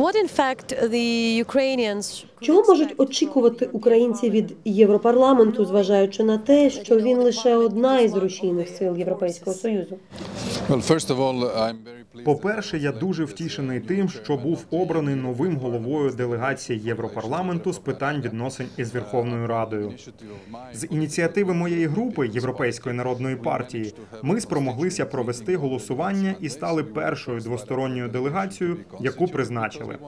What in fact the Ukrainians Чого можуть очікувати українці від Європарламенту, зважаючи на те, що він лише одна із рушійних сил Європейського союзу? Well, first of all, I'm very pleased. По-перше, я дуже втішений тим, що був обраний новим головою делегації Європарламенту з питань відносин із Верховною Радою. З ініціативи моєї групи Європейської народної партії ми спромоглися провести голосування і стали першою двосторонньою делегацією, яку призначили.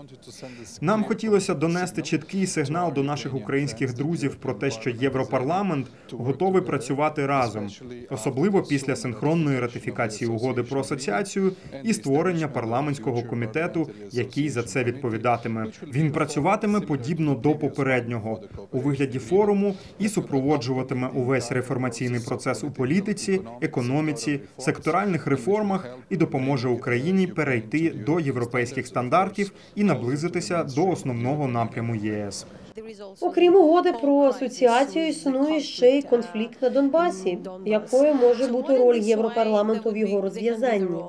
Нам хотілося донести чіткий сигнал до наших українських друзів про те, що Європарламент готовий працювати разом, особливо після синхронної ратифікації угоди про асоціацію і створення парламентського комітету, який за це відповідатиме. Він працюватиме подібно до попереднього у вигляді форуму і супроводжуватиме увесь реформаційний процес у політиці, економіці, секторальних реформах і допоможе Україні перейти до європейських стандартів і наблизитися до основного напряму ЄС. Окрім угоди про асоціацію, існує ще й конфлікт на Донбасі. Якою може бути роль Європарламенту в його розв'язанні?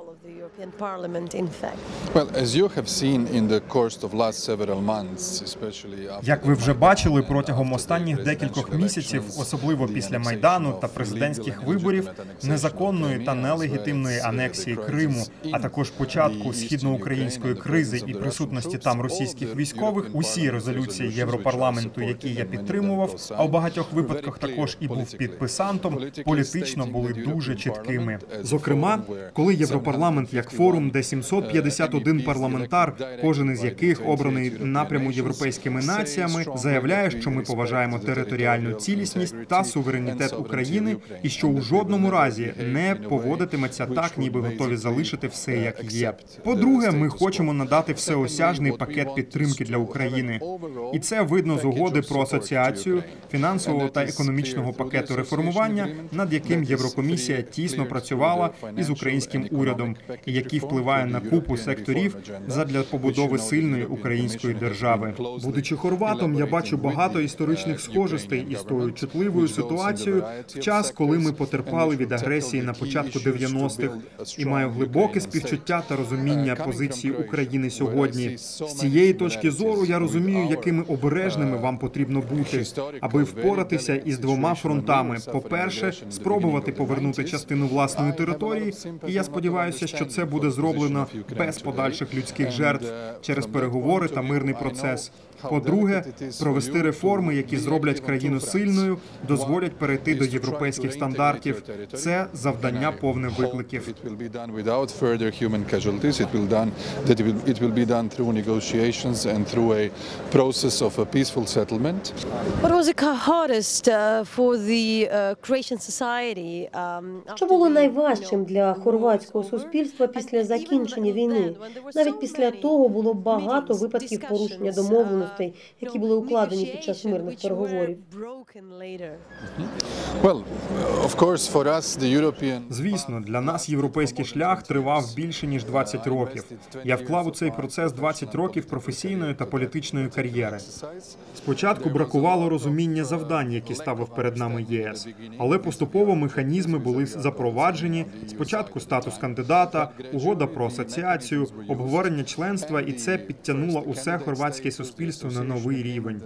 Well, as you have seen in the course of last several months, especially Як ви вже бачили протягом останніх декількох місяців, особливо після майдану та президентських виборів, незаконної та нелегітимної анексії Криму, а також початку східноукраїнської кризи і присутності там російських військових, усі резолюції Європарламенту, які я підтримував, а у багатьох випадках також і був підписантом, політично були дуже чіткими. Зокрема, коли Європарламент як форум, де 751 парламентар, кожен із яких обраний напряму європейськими націями, заявляє, що ми поважаємо територіальну цілісність та суверенітет України, і що у жодному разі не поводитиметься так, ніби готові залишити все як є. По-друге, ми хочемо надати всеосяжний пакет підтримки для України, і це видно з угоди про асоціацію, фінансового та економічного пакету реформування, над яким Єврокомісія тісно працювала із українським урядом, і який впливає на купу секторів задля побудови сильної української держави. Будучи хорватом, я бачу багато історичних схожостей із тою чутливою ситуацією в час, коли ми потерпали від агресії на початку 90-х, і маю глибоке співчуття та розуміння позиції України сьогодні. З цієї точки зору я розумію, якими обережними вам потрібно бути, аби впоратися із двома фронтами. По перше, спробувати повернути частину власної території, і я сподіваюся, що це буде зроблено без подальших людських жертв через переговори та мирний процес. По-друге, провести реформи, які зроблять країну сильною, дозволять перейти до європейських стандартів. Це завдання повне викликів. It will be done through negotiations and through a process of a peaceful settlement. What was the hardest for the Croatian society? Um, Що було найважчим для хорватського суспільства після закінчення війни? Навіть після того було багато випадків порушення домовленостей, які були укладені під час мирних переговорів. Звісно, для нас європейський шлях тривав більше ніж 20 років. Я вклав у цей процес 20 років професійної та політичної кар'єри. Спочатку бракувало розуміння завдань, які ставив перед нами ЄС, але поступово механізми були запроваджені. Спочатку статус кандидата, угода про асоціацію, обговорення членства, і це підтягнуло усе хорватське суспільство на новий рівень.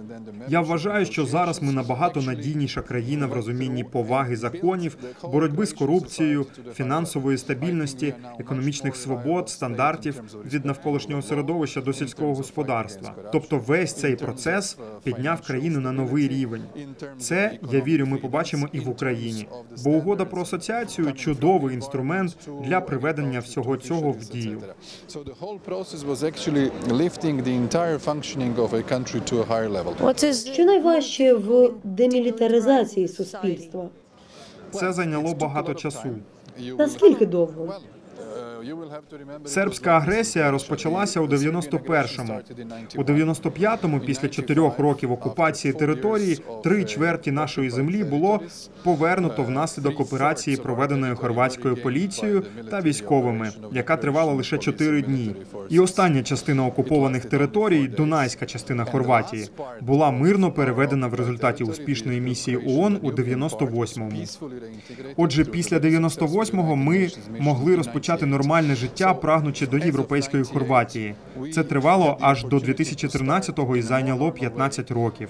Я вважаю, що зараз ми набагато надійніша країна в розумінні поваги законів, боротьби з корупцією, фінансової стабільності, економічних свобод, стандартів від навколишнього середовища до сільського господарства. Тобто, весь цей процес підняв країну на новий рівень. Це я вірю, ми побачимо і в Україні. Бо угода про асоціацію чудовий інструмент для приведення всього цього в дію. So the whole process was actually lifting the entire functioning of a country to a higher level. What is Що найважче в демілітаризації суспільства? Це зайняло багбагато часу. Наскільки довго? Сербська агресія розпочалася у 91-му. У 95-му, після чотирьох років окупації території, три чверті нашої землі було повернуто внаслідок операції, проведеної хорватською поліцією та військовими, яка тривала лише чотири дні. І остання частина окупованих територій, Дунайська частина Хорватії, була мирно переведена в результаті успішної місії ООН у 98-му. peacefully Отже, після the 98-го ми могли розпочати нормальну нормальне життя, прагнучи до європейської Хорватії. Це тривало аж до 2013-го і зайняло 15 років.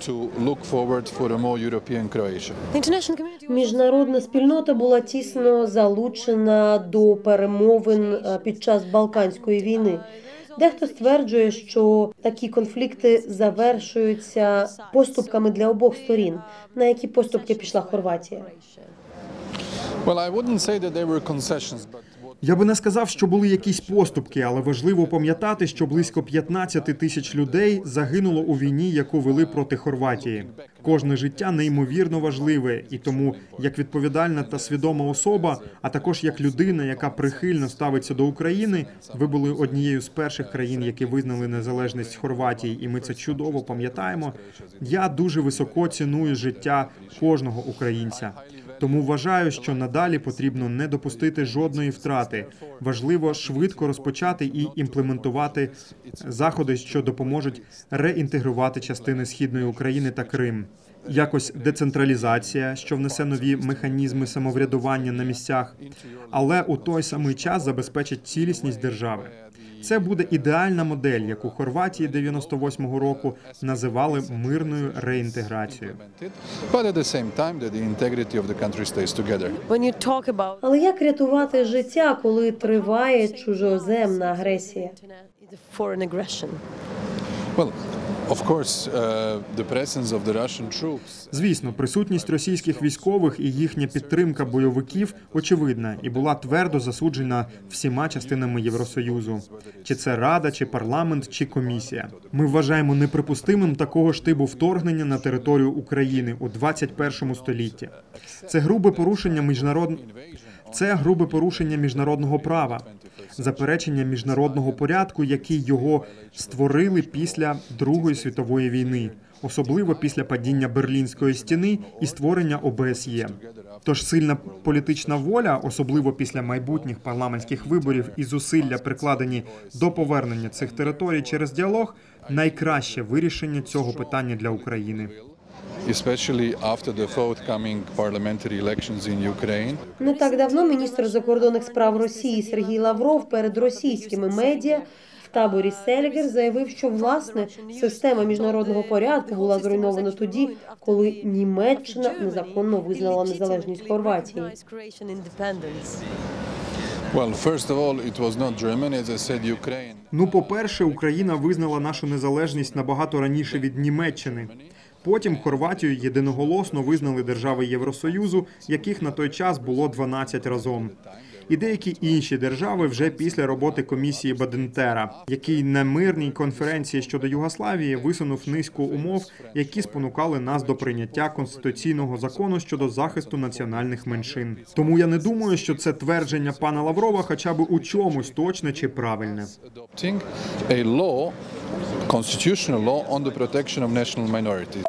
Міжнародна спільнота була тісно залучена до перемовин е, під час Балканської війни. Дехто стверджує, що такі конфлікти завершуються поступками для обох сторін. На які поступки пішла Хорватія? Well, I wouldn't say that there were concessions, but Я би не сказав, що були якісь поступки, але важливо пам'ятати, що близько 15 тисяч людей загинуло у війні, яку вели проти Хорватії. Кожне життя неймовірно важливе, і тому як відповідальна та свідома особа, а також як людина, яка прихильно ставиться до України, ви були однією з перших країн, які визнали незалежність Хорватії, і ми це чудово пам'ятаємо. Я дуже високо ціную життя кожного українця. Тому вважаю, що надалі потрібно не допустити жодної втрати. Важливо швидко розпочати і імплементувати заходи, що допоможуть реінтегрувати частини східної України та Крим. Якось децентралізація, що внесе нові механізми самоврядування на місцях, але у той самий час забезпечить цілісність держави. Це буде ідеальна модель, яку Хорватії 98-го року називали мирною реінтеграцією. Але як рятувати життя, коли триває чужоземна агресія? Uh, Звісно, присутність російських військових і їхня підтримка бойовиків очевидна і була твердо засуджена всіма частинами Євросоюзу. Чи це Рада, чи парламент, чи комісія. Ми вважаємо неприпустимим такого ж типу вторгнення на територію України у 21 столітті. Це грубе порушення міжнародного це грубе порушення міжнародного права, заперечення міжнародного порядку, який його створили після Другої світової війни, особливо після падіння Берлінської стіни і створення ОБСЄ. Тож сильна політична воля, особливо після майбутніх парламентських виборів і зусилля прикладені до повернення цих територій через діалог, найкраще вирішення цього питання для України. Especially after the forthcoming parliamentary elections in Ukraine. Не так давно міністр закордонних справ Росії Сергій Лавров перед російськими медіа в таборі Селігер заявив, що власне система міжнародного порядку була зруйнована тоді, коли Німеччина незаконно визнала незалежність Хорватії. Well, first of all, it was not Germany, as I said, Ukraine. Ну, по-перше, Україна визнала нашу незалежність набагато раніше від Німеччини. Потім Хорватію єдиноголосно визнали держави Євросоюзу, яких на той час було 12 разом. І деякі інші держави вже після роботи комісії Бадентера, який на мирній конференції щодо Югославії висунув низку умов, які спонукали нас до прийняття конституційного закону щодо захисту національних меншин. Тому я не думаю, що це твердження пана Лаврова, хоча б у чомусь точне чи правильне. Constitutional law, on the.